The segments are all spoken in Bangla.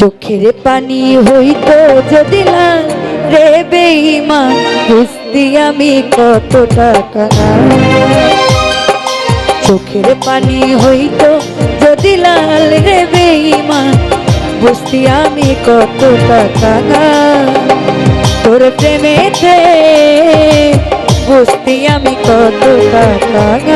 চোখের পানি হইতো যদি লাল রে বেইমান বুঝতি আমি কত টাকা। চোখের পানি হইতো যদি লাল রে বেইমান বুঝতি আমি কত টাকা। তোর প্রেমেতে বুঝতি আমি কত টাকা।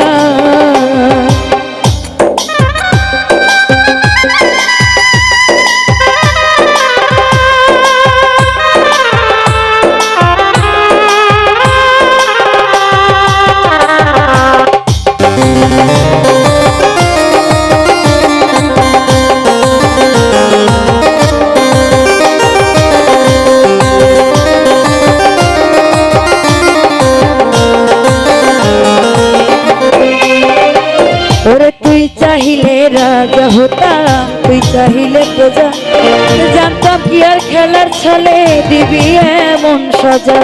হতাম তুই চাহিলে প্রজা। জানতাম কি আর খেলার ছলে দিবি এমন সাজা।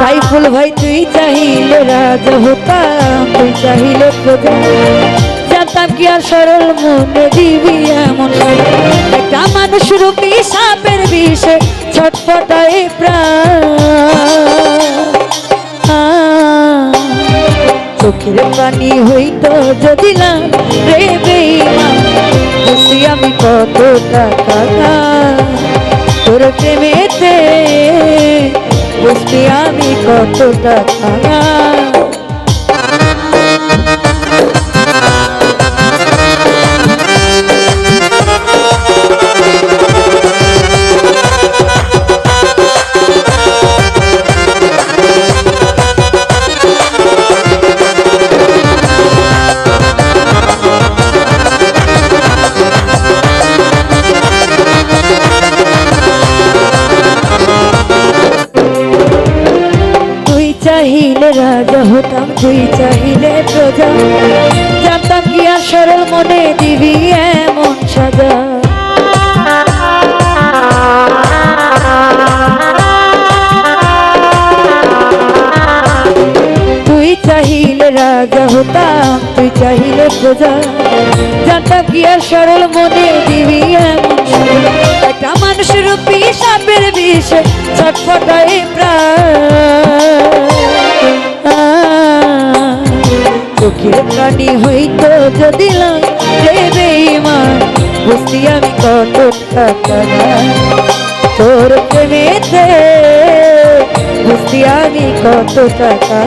সাইফুল ভাই, তুই চাহিলে রাজা হতাম তুই চাহিলে প্রজা। জানতাম কি আর সরল মনে দিবি এমন। একটা মানুষ রূপী সাপের বিষে, ছটফটায় প্রাণ। চোখের পানি হইতো যদি না রে বেইমান বুঝি আমি কত টাকা তোর প্রেমেতে বুঝবি আমি কত টাকা রাজা হতাম তুই চাহিলে প্রজা। জানতাম কি আর সরল মনে দিবি এমন সাজা। তুই চাহিলে রাজা হতাম তুই চাহিলে প্রজা। জানতাম কি আর সরল মনে দিবি এমন। একটা মানুষ রূপী সাপের বিষ ছটফটাই প্রাণ। চোখের প্রাণী হইতো যদি রে বেইমান বুঝতি আমি কত টাকা তোর প্রেমেতে বুঝতি আমি কত টাকা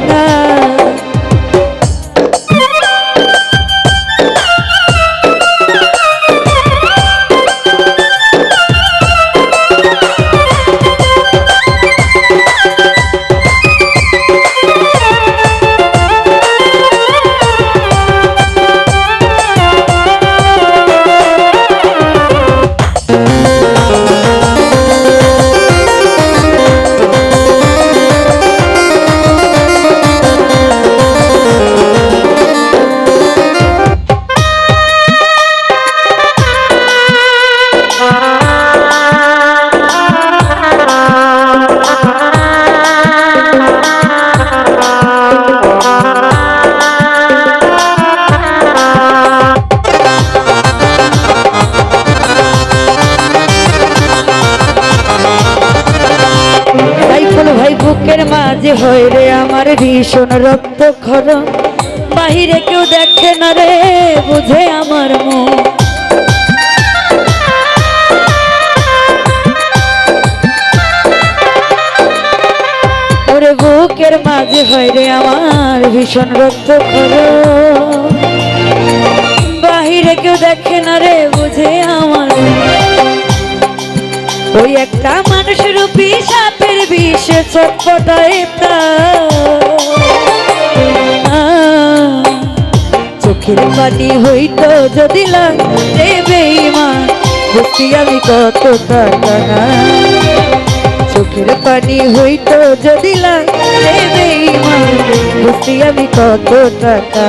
মাঝে হয় রে আমার ভীষণ রক্ত খরণ। বাহিরে কেউ দেখে না রে, বুঝে আমার মন। ওরে বুকের মাঝে হয় রে আমার ভীষণ রক্ত খরণ। বাহিরে কেউ দেখে না রে, বুঝে আমার। ওই একটা মানুষ রূপী বিষে চটপটায় প্রাণ চোখের পানি হইতো যদি লাগে বেইমান বুঝতি আমি কত টাকা চোখের পানি হইতো যদি লাগে বেইমান বুঝতি আমি কত টাকা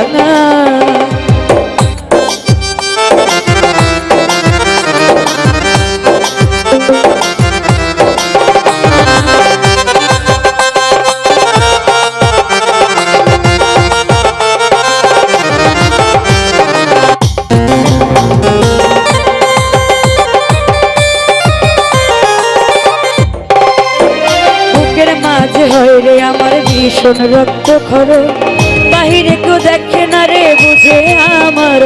ভীষণ রক্ত খর বাহিরে কেউ দেখে না রে, বুঝে আমার।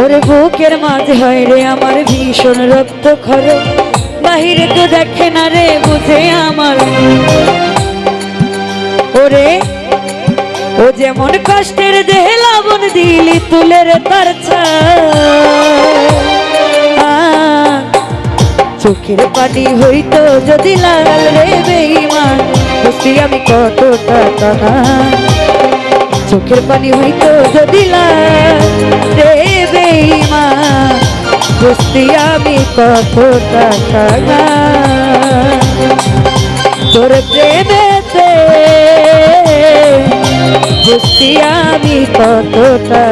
ওরে বুকের মাঝে হয় রে আমার ভীষণ রক্ত খর বাহিরে কেউ দেখে না রে, বুঝে আমার ওরে, ও যেমন কষ্টের দেহে লাবণ দিলি তুলে রে তার ছায়া। চোখের পানি হইতো যদি লাল রে বেইমান বুঝতি আমি কত টাকা চোখের পানি হইতো যদি লাল রে বেইমান বুঝতি আমি কত টাকা তোর প্রেমেতে বুঝতি আমি কতটা